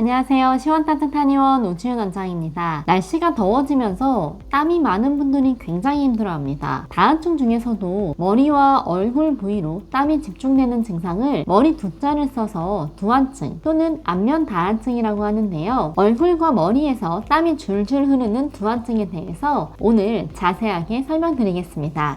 안녕하세요. 시원따뜻 한 의원 우주윤 원장입니다. 날씨가 더워지면서 땀이 많은 분들이 굉장히 힘들어합니다. 다한증 중에서도 머리와 얼굴 부위로 땀이 집중되는 증상을 머리 두자를 써서 두한증 또는 안면 다한증이라고 하는데요. 얼굴과 머리에서 땀이 줄줄 흐르는 두한증에 대해서 오늘 자세하게 설명드리겠습니다.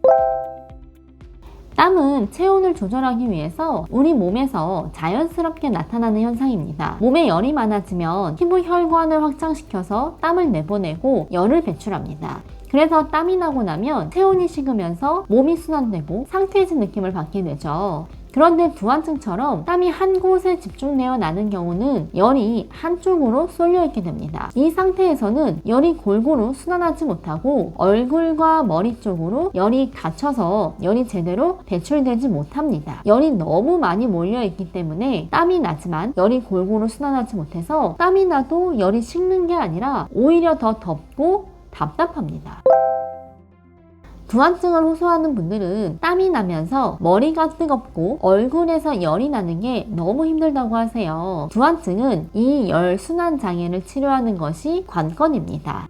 땀은 체온을 조절하기 위해서 우리 몸에서 자연스럽게 나타나는 현상입니다. 몸에 열이 많아지면 피부 혈관을 확장시켜서 땀을 내보내고 열을 배출합니다. 그래서 땀이 나고 나면 체온이 식으면서 몸이 순환되고 상쾌해진 느낌을 받게 되죠. 그런데 두한증처럼 땀이 한 곳에 집중되어 나는 경우는 열이 한쪽으로 쏠려 있게 됩니다. 이 상태에서는 열이 골고루 순환하지 못하고 얼굴과 머리 쪽으로 열이 갇혀서 열이 제대로 배출되지 못합니다. 열이 너무 많이 몰려 있기 때문에 땀이 나지만 열이 골고루 순환하지 못해서 땀이 나도 열이 식는 게 아니라 오히려 더 덥고 답답합니다. 두한증을 호소하는 분들은 땀이 나면서 머리가 뜨겁고 얼굴에서 열이 나는 게 너무 힘들다고 하세요. 두한증은 이 열 순환 장애를 치료하는 것이 관건입니다.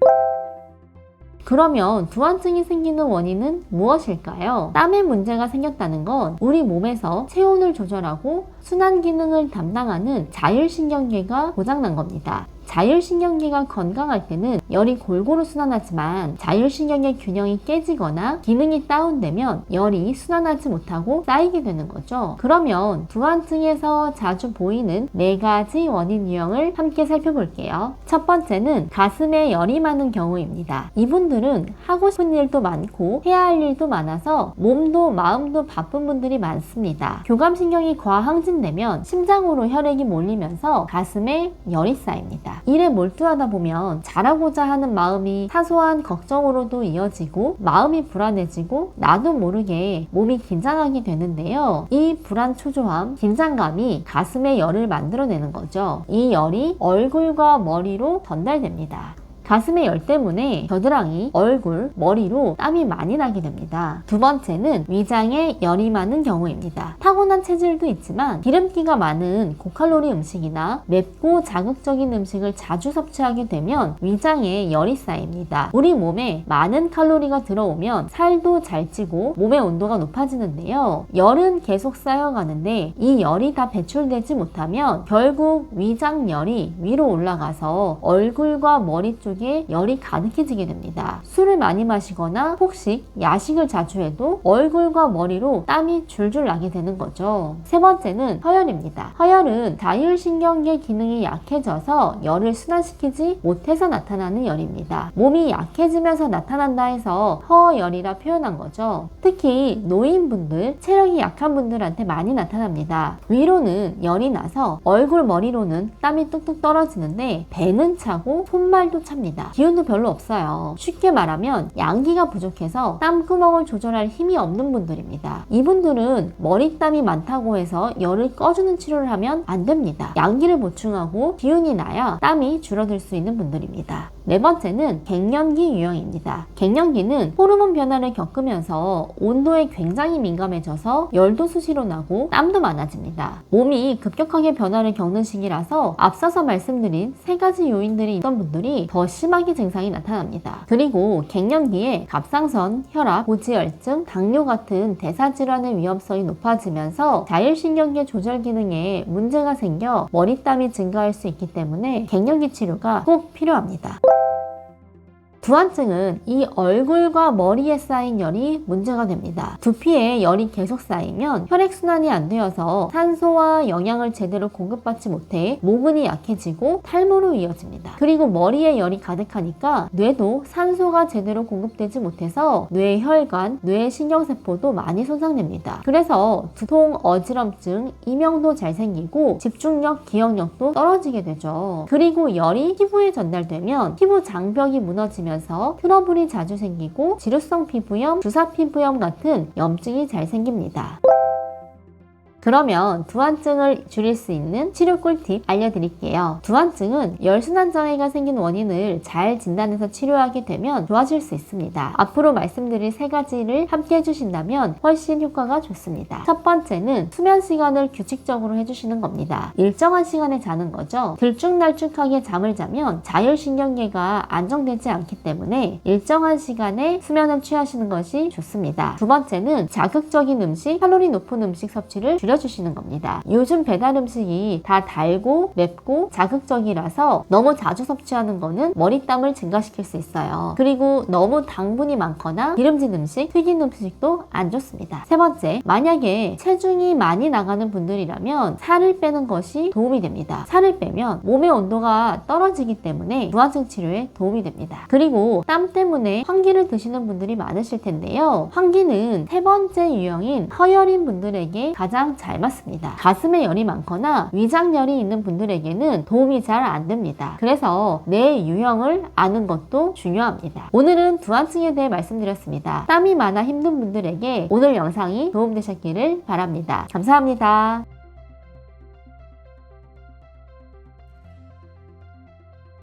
그러면 두한증이 생기는 원인은 무엇일까요? 땀에 문제가 생겼다는 건 우리 몸에서 체온을 조절하고 순환 기능을 담당하는 자율신경계가 고장난 겁니다. 자율신경계가 건강할 때는 열이 골고루 순환하지만 자율신경계 균형이 깨지거나 기능이 다운되면 열이 순환하지 못하고 쌓이게 되는 거죠. 그러면 두한증에서 자주 보이는 네 가지 원인 유형을 함께 살펴볼게요. 첫 번째는 가슴에 열이 많은 경우입니다. 이분들은 하고 싶은 일도 많고 해야 할 일도 많아서 몸도 마음도 바쁜 분들이 많습니다. 교감신경이 과항진되면 심장으로 혈액이 몰리면서 가슴에 열이 쌓입니다. 일에 몰두하다 보면 잘하고자 하는 마음이 사소한 걱정으로도 이어지고 마음이 불안해지고 나도 모르게 몸이 긴장하게 되는데요. 이 불안 초조함, 긴장감이 가슴에 열을 만들어내는 거죠. 이 열이 얼굴과 머리로 전달됩니다. 가슴의 열 때문에 겨드랑이, 얼굴, 머리로 땀이 많이 나게 됩니다. 두 번째는 위장에 열이 많은 경우입니다. 타고난 체질도 있지만 기름기가 많은 고칼로리 음식이나 맵고 자극적인 음식을 자주 섭취하게 되면 위장에 열이 쌓입니다. 우리 몸에 많은 칼로리가 들어오면 살도 잘 찌고 몸의 온도가 높아지는데요. 열은 계속 쌓여가는데 이 열이 다 배출되지 못하면 결국 위장열이 위로 올라가서 얼굴과 머리 쪽 쪽에 열이 가득해지게 됩니다. 술을 많이 마시거나 폭식, 야식을 자주 해도 얼굴과 머리로 땀이 줄줄 나게 되는 거죠. 세 번째는 허열입니다. 허열은 자율신경계 기능이 약해져서 열을 순환시키지 못해서 나타나는 열입니다. 몸이 약해지면서 나타난다 해서 허열이라 표현한 거죠. 특히 노인분들, 체력이 약한 분들한테 많이 나타납니다. 위로는 열이 나서 얼굴, 머리로는 땀이 뚝뚝 떨어지는데 배는 차고 손발도 찹 니다. 합니다. 기운도 별로 없어요. 쉽게 말하면 양기가 부족해서 땀구멍을 조절할 힘이 없는 분들입니다. 이분들은 머리땀이 많다고 해서 열을 꺼주는 치료를 하면 안 됩니다. 양기를 보충하고 기운이 나야 땀이 줄어들 수 있는 분들입니다. 네 번째는 갱년기 유형입니다. 갱년기는 호르몬 변화를 겪으면서 온도에 굉장히 민감해져서 열도 수시로 나고 땀도 많아집니다. 몸이 급격하게 변화를 겪는 시기라서 앞서서 말씀드린 세 가지 요인들이 있던 분들이 더 심하게 증상이 나타납니다. 그리고 갱년기에 갑상선, 혈압, 고지혈증, 당뇨 같은 대사질환의 위험성이 높아지면서 자율신경계 조절 기능에 문제가 생겨 머리땀이 증가할 수 있기 때문에 갱년기 치료가 꼭 필요합니다. 두한증은 이 얼굴과 머리에 쌓인 열이 문제가 됩니다. 두피에 열이 계속 쌓이면 혈액순환이 안 되어서 산소와 영양을 제대로 공급받지 못해 모근이 약해지고 탈모로 이어집니다. 그리고 머리에 열이 가득하니까 뇌도 산소가 제대로 공급되지 못해서 뇌 혈관, 뇌 신경세포도 많이 손상됩니다. 그래서 두통, 어지럼증, 이명도 잘 생기고 집중력, 기억력도 떨어지게 되죠. 그리고 열이 피부에 전달되면 피부 장벽이 무너지면 생기면서 트러블이 자주 생기고 지루성 피부염, 주사 피부염 같은 염증이 잘 생깁니다. 그러면 두한증을 줄일 수 있는 치료 꿀팁 알려드릴게요. 두한증은 열순환 장애가 생긴 원인을 잘 진단해서 치료하게 되면 좋아질 수 있습니다. 앞으로 말씀드릴 세 가지를 함께 해주신다면 훨씬 효과가 좋습니다. 첫 번째는 수면 시간을 규칙적으로 해주시는 겁니다. 일정한 시간에 자는 거죠. 들쭉날쭉하게 잠을 자면 자율신경계가 안정되지 않기 때문에 일정한 시간에 수면을 취하시는 것이 좋습니다. 두 번째는 자극적인 음식, 칼로리 높은 음식 섭취를 줄여 주시는 겁니다. 요즘 배달 음식이 다 달고 맵고 자극적이라서 너무 자주 섭취하는 거는 머리땀을 증가시킬 수 있어요. 그리고 너무 당분이 많거나 기름진 음식, 튀긴 음식도 안 좋습니다. 세 번째, 만약에 체중이 많이 나가는 분들이라면 살을 빼는 것이 도움이 됩니다. 살을 빼면 몸의 온도가 떨어지기 때문에 부화증 치료에 도움이 됩니다. 그리고 땀 때문에 환기를 드시는 분들이 많으실 텐데요. 환기는 세 번째 유형인 허열인 분들에게 가장 잘 맞습니다. 가슴에 열이 많거나 위장열이 있는 분들에게는 도움이 잘 안 됩니다. 그래서 내 유형을 아는 것도 중요합니다. 오늘은 두한증에 대해 말씀드렸습니다. 땀이 많아 힘든 분들에게 오늘 영상이 도움되셨기를 바랍니다. 감사합니다.